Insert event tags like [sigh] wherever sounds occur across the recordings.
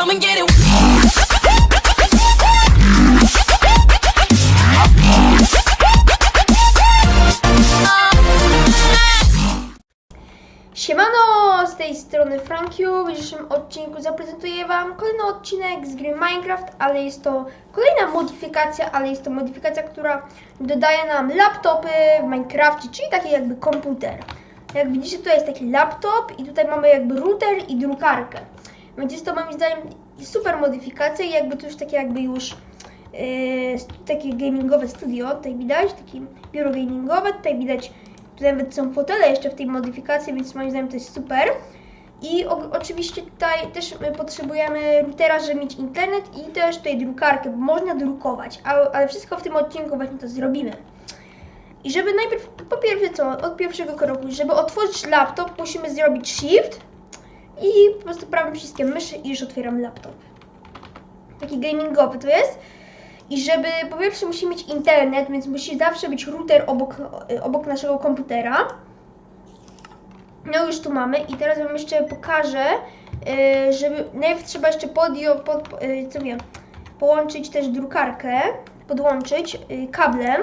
come and get it. Siemano, z tej strony Frankiu. W dzisiejszym odcinku zaprezentuję Wam kolejny odcinek z gry Minecraft, ale jest to kolejna modyfikacja, ale jest to modyfikacja, która dodaje nam laptopy w Minecrafcie, czyli taki jakby komputer. Jak widzicie, tutaj jest taki laptop i tutaj mamy jakby router i drukarkę. Jest to moim zdaniem super modyfikacja i jakby to już takie jakby już yy, takie gamingowe studio, tutaj widać, takie biuro gamingowe, tutaj widać Tutaj nawet są fotele jeszcze w tej modyfikacji, więc moim zdaniem to jest super. I o, oczywiście tutaj też my potrzebujemy routera, żeby mieć internet i też tutaj drukarkę, bo można drukować, ale wszystko w tym odcinku właśnie to zrobimy. I żeby najpierw, po pierwsze co, od pierwszego kroku, żeby otworzyć laptop, musimy zrobić shift i po prostu prawym przyciskiem myszy i już otwieram laptop. Taki gamingowy to jest. I żeby po pierwsze musi mieć internet, więc musi zawsze być router obok, obok naszego komputera. No już tu mamy i teraz wam jeszcze pokażę, y, żeby najpierw trzeba jeszcze podio, pod, y, co wiem, połączyć też drukarkę, podłączyć y, kablem.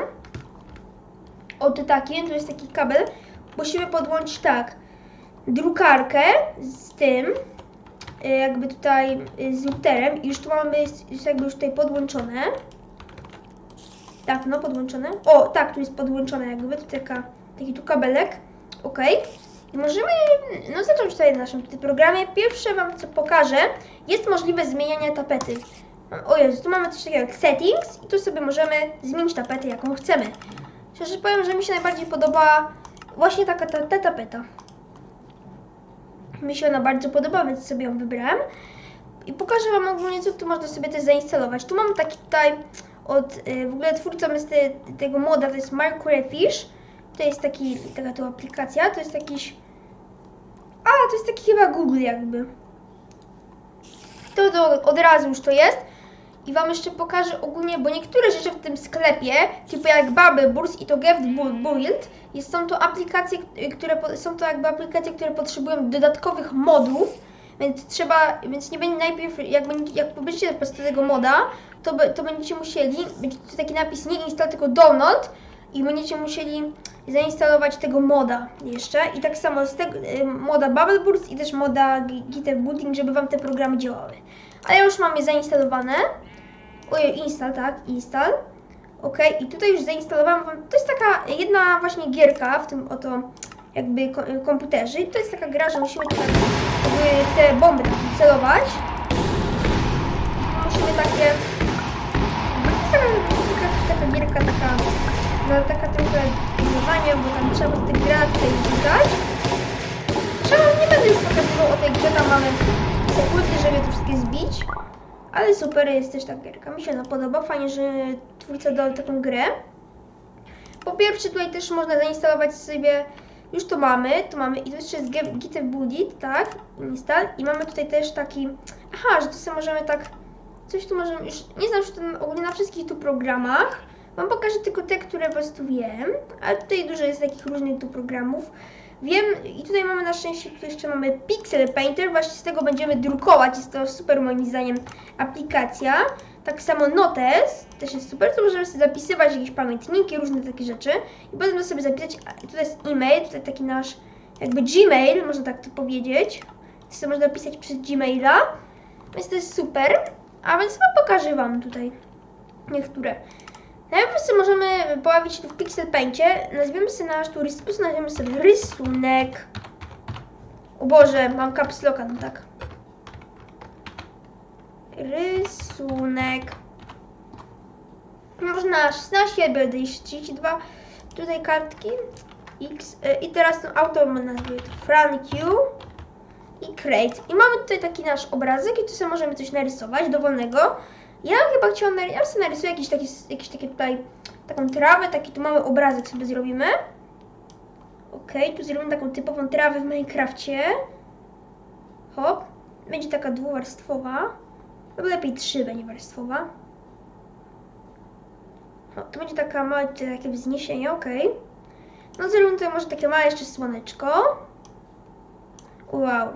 Oto takim, to jest taki kabel. Musimy podłączyć tak, drukarkę z tym, y, jakby tutaj y, z routerem i już tu mamy, jest, jakby już tutaj podłączone. Tak, no podłączone. O, tak, tu jest podłączone jakby, tu taka, taki tu kabelek. Ok. I możemy, no zacząć tutaj w naszym programie. Pierwsze Wam co pokażę, jest możliwe zmienianie tapety. O Jezu, tu mamy coś takiego jak settings i tu sobie możemy zmienić tapetę jaką chcemy. Szczerze powiem, że mi się najbardziej podoba właśnie taka ta, ta tapeta. Mi się ona bardzo podoba, więc sobie ją wybrałem. I pokażę Wam ogólnie, co tu można sobie też zainstalować. Tu mam taki tutaj od, y, w ogóle twórcą jest te, tego moda, to jest Mark Fish. To jest taki, taka tu aplikacja, to jest jakiś, a to jest taki chyba Google jakby. To, to od razu już to jest. I Wam jeszcze pokażę ogólnie, bo niektóre rzeczy w tym sklepie, typu jak Bubble Burst i to Get Build, jest, są to aplikacje, które są to jakby aplikacje, które potrzebują dodatkowych modów, więc trzeba, więc nie będzie najpierw, jak, będzie- jak pobierzecie po prostu tego moda, to, be- to będziecie musieli, będzie tu taki napis nie install, tylko download i będziecie musieli zainstalować tego moda jeszcze i tak samo z tego y, moda Bubble Burst i też moda G- GitHub Booting, żeby Wam te programy działały. A ja już mam je zainstalowane. Ojej, install, tak, install. Ok, i tutaj już zainstalowałam wam, to jest taka jedna właśnie gierka w tym oto jakby ko- komputerze i to jest taka gra, że musimy tutaj te bomby celować. Musimy takie, taka, taka, taka gierka, taka, no, taka trochę pilnowanie, bo tam trzeba z tych granat tutaj rzucać. Trzeba, nie będę już pokazywał o tej grze, tam mamy sekundy, żeby to wszystkie zbić. Ale super jest też ta gierka. Mi się ona podoba. Fajnie, że twórca dał taką grę. Po pierwsze, tutaj też można zainstalować sobie. Już to mamy, tu mamy i tu jeszcze jest GitHub Bullet, tak? Install. I mamy tutaj też taki. Aha, że tu sobie możemy tak. Coś tu możemy. Już nie znam, że to ogólnie na wszystkich tu programach. Wam pokażę tylko te, które po prostu wiem. A tutaj dużo jest takich różnych tu programów. Wiem i tutaj mamy na szczęście, tu jeszcze mamy Pixel Painter, właśnie z tego będziemy drukować, jest to super moim zdaniem aplikacja. Tak samo Notes, też jest super, to możemy sobie zapisywać jakieś pamiętniki, różne takie rzeczy i potem sobie zapisać, tutaj jest e-mail, tutaj taki nasz jakby Gmail, można tak to powiedzieć. To sobie można pisać przez Gmaila, więc to jest super. A więc chyba pokażę Wam tutaj niektóre. Najpierw sobie możemy pojawić się w Pixel Paincie. Nazwiemy sobie nasz tu rys, po prostu nazwiemy sobie rysunek. O Boże, mam caps locka, no tak. Rysunek. Można 16, będę jeszcze 32. Tutaj kartki. X. y, I teraz ten autor ma nazwę Frank i Crate. I mamy tutaj taki nasz obrazek i tu sobie możemy coś narysować dowolnego. Ja chyba chciałam, ja sobie narysuję jakieś takie, jakieś takie tutaj, taką trawę, taki tu mamy obrazek sobie zrobimy. Okej, tu zrobimy taką typową trawę w Minecrafcie. Hop. Będzie taka dwuwarstwowa. Albo lepiej trzy będzie warstwowa. O, to będzie taka małe tutaj takie wzniesienie, okej. No zrobimy tutaj może takie małe jeszcze słoneczko. Wow.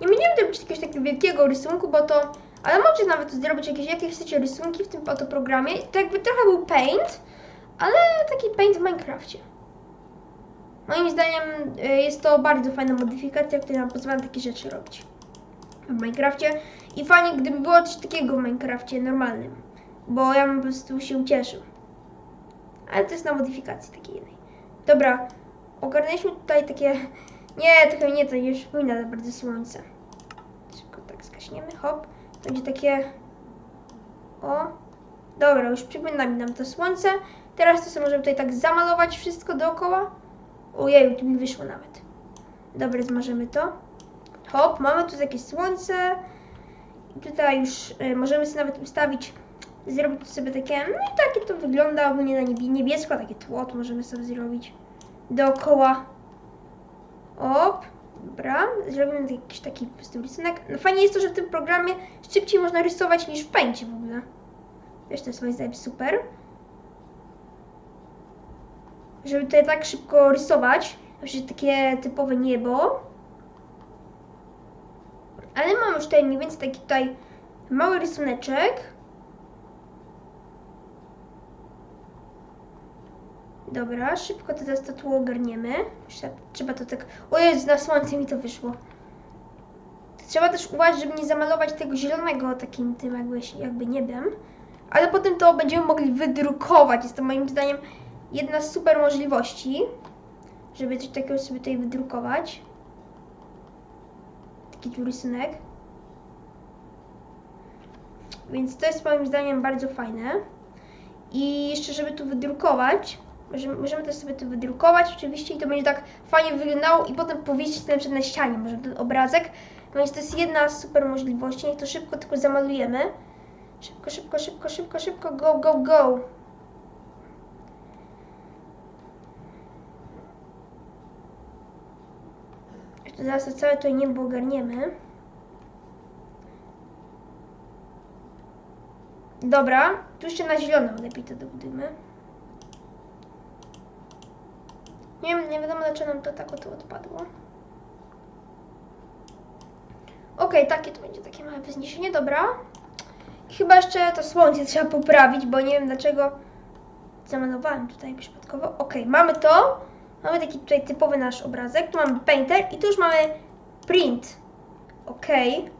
Nie będziemy robić jakiegoś takiego wielkiego rysunku, bo to Ale możecie nawet zrobić jakieś, jakie chcecie rysunki w tym oto programie. To jakby trochę był Paint, ale taki Paint w Minecrafcie. Moim zdaniem y, jest to bardzo fajna modyfikacja, która nam pozwala takie rzeczy robić w Minecrafcie. I fajnie, gdyby było coś takiego w Minecrafcie normalnym, bo ja bym po prostu się ucieszył. Ale to jest na modyfikacji takiej jednej. Dobra, ogarnęliśmy tutaj takie... [laughs] Nie, trochę nie, to nie przypomina za bardzo słońce. Szybko tak zgaśniemy, hop. Będzie takie... O, dobra, już przypomina mi nam to słońce. Teraz to sobie możemy tutaj tak zamalować wszystko dookoła. Ojej, tu mi wyszło nawet. Dobra, zmarzemy to. Hop, mamy tu jakieś słońce. I tutaj już y, możemy sobie nawet ustawić, zrobić sobie takie, no i takie to wygląda ogólnie na niebie, niebiesko, takie tło to możemy sobie zrobić dookoła. Op, dobra, zrobimy jakiś taki po prostu rysunek. No fajnie jest to, że w tym programie szybciej można rysować niż w pęcie w ogóle. Wiesz, to jest moim zdaniem super. Żeby tutaj tak szybko rysować, na przykład takie typowe niebo. Ale mam już tutaj mniej więcej taki tutaj mały rysuneczek. Dobra, szybko to teraz to tło ogarniemy. Trzeba to tak... O Jezu, na słońce mi to wyszło. Trzeba też uważać, żeby nie zamalować tego zielonego takim tym jakby, jakby niebem. Ale potem to będziemy mogli wydrukować. Jest to moim zdaniem jedna z super możliwości, żeby coś takiego sobie tutaj wydrukować. Taki tu rysunek. Więc to jest moim zdaniem bardzo fajne. I jeszcze, żeby tu wydrukować, możemy, możemy też sobie tu wydrukować oczywiście i to będzie tak fajnie wyglądało i potem powiesić to na przykład na ścianie, może ten obrazek. Więc to jest jedna z super możliwości. Niech to szybko tylko zamalujemy. Szybko, szybko, szybko, szybko, szybko, go, go, go. Jeszcze zaraz to całe tutaj niebo ogarniemy. Dobra, tu jeszcze na zielono lepiej to dobudujmy. Nie wiem, nie wiadomo dlaczego nam to tak oto odpadło. Okej, takie to będzie takie małe wzniesienie, dobra. Chyba jeszcze to słońce trzeba poprawić, bo nie wiem dlaczego zamalowałem tutaj przypadkowo. Okej, mamy to. Mamy taki tutaj typowy nasz obrazek. Tu mamy painter i tu już mamy print. Okej.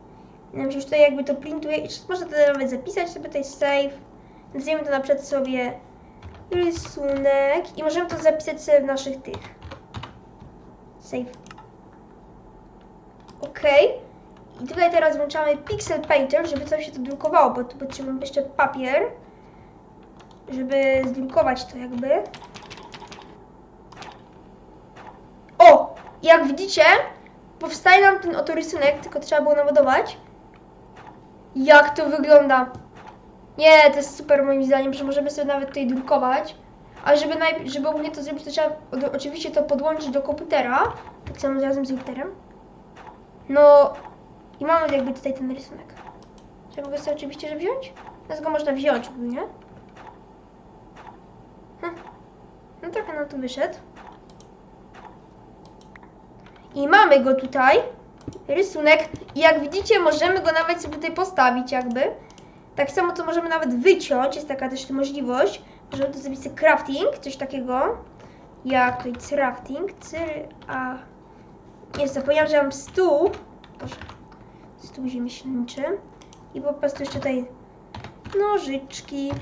Nam się już tutaj jakby to printuje i można to nawet zapisać sobie tutaj save. Nazwiemy to na przykład sobie rysunek i możemy to zapisać sobie w naszych tych. Save. Okej. I tutaj teraz włączamy Pixel Painter, żeby coś się to drukowało, bo tu potrzebujemy jeszcze papier, żeby zdrukować to jakby. O! Jak widzicie, powstaje nam ten oto rysunek, tylko trzeba było naładować. Jak to wygląda? Nie, to jest super moim zdaniem, że możemy sobie nawet tutaj drukować. Ale żeby, najpierw, żeby ogólnie to zrobić, to trzeba od- oczywiście to podłączyć do komputera. Tak samo razem z komputerem. No i mamy jakby tutaj ten rysunek. Trzeba go sobie oczywiście że wziąć? Teraz go można wziąć ogólnie. Hm. No trochę nam tu wyszedł. I mamy go tutaj. Rysunek. I jak widzicie, możemy go nawet sobie tutaj postawić jakby. Tak samo to możemy nawet wyciąć. Jest taka też możliwość. Możemy tu zrobić sobie crafting, coś takiego. Jak tutaj crafting. Cyry, a... Nie, zapomniałam, że mam stół. Boże. Stół ziemieślniczy. I po prostu jeszcze tutaj nożyczki.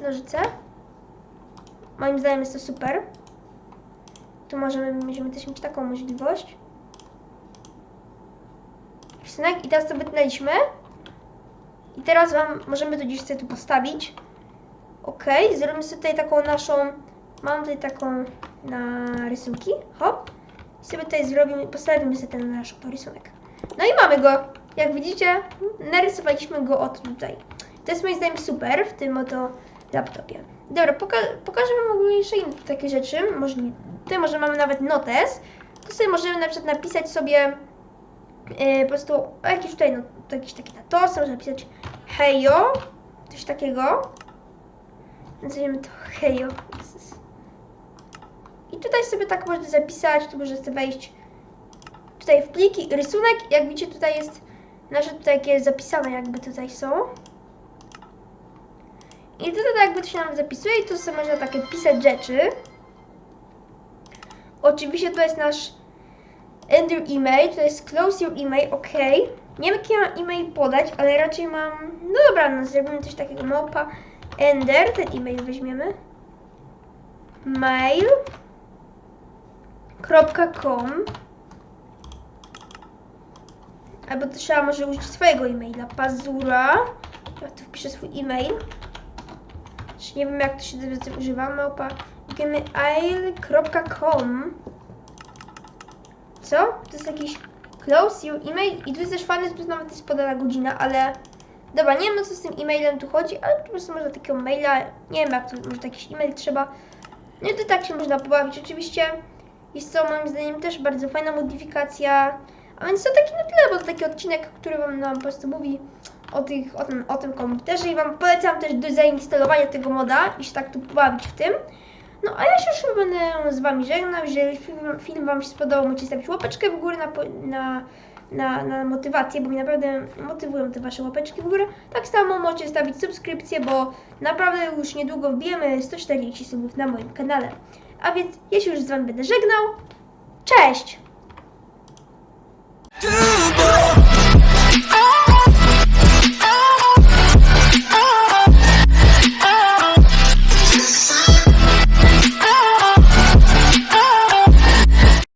Nożyce. Moim zdaniem jest to super. Tu możemy, możemy też mieć taką możliwość. Rysunek i teraz to wytnęliśmy. I teraz wam możemy to gdzieś sobie tu postawić. Ok, zrobimy sobie tutaj taką naszą. Mam tutaj taką na rysunki. Hop. I sobie tutaj zrobimy, postawimy sobie ten nasz rysunek. No i mamy go. Jak widzicie, narysowaliśmy go od tutaj. To jest moim zdaniem super w tym oto laptopie. Dobra, poka pokażemy wam jeszcze inne takie rzeczy. Możli tutaj może mamy nawet notes. Tu sobie możemy na przykład napisać sobie yy, po prostu jakiś tutaj, no, to jakiś taki na to, można napisać hejo, coś takiego. Nazwijmy to hejo. I tutaj sobie tak można zapisać, tu można sobie wejść tutaj w pliki, rysunek, jak widzicie tutaj jest nasze tutaj jakieś zapisane jakby tutaj są. I tutaj jakby to się nam zapisuje i tu sobie można takie pisać rzeczy. Oczywiście to jest nasz end your email, to jest close your email, ok. Nie wiem jaki mam e-mail podać, ale raczej mam, no dobra, no zrobimy coś takiego, małpa ender, ten e-mail weźmiemy. mail .com Albo to trzeba może użyć swojego e-maila. Pazura. Ja tu wpiszę swój e-mail. Czy nie wiem jak to się teraz używa. Małpa gmail.com Co? To jest jakiś close your email i tu jest też fajny, tu nawet jest podana godzina, ale dobra, nie wiem co z tym e-mailem tu chodzi, ale po prostu można takiego maila, nie wiem jak to, może jakiś e-mail trzeba. No i to tak się można pobawić. Oczywiście jest to moim zdaniem też bardzo fajna modyfikacja. A więc to taki na tyle, bo to taki odcinek, który wam nam po prostu mówi o, tych, o, tym, o tym komputerze i wam polecam też do zainstalowania tego moda i się tak tu pobawić w tym. No a ja się już będę z wami żegnał. Jeżeli film, film wam się spodobał, możecie stawić łapeczkę w górę na, na, na, na motywację, bo mnie naprawdę motywują te wasze łapeczki w górę. Tak samo możecie stawić subskrypcję, bo naprawdę już niedługo wbijemy 140 subów na moim kanale. A więc ja się już z wami będę żegnał. Cześć!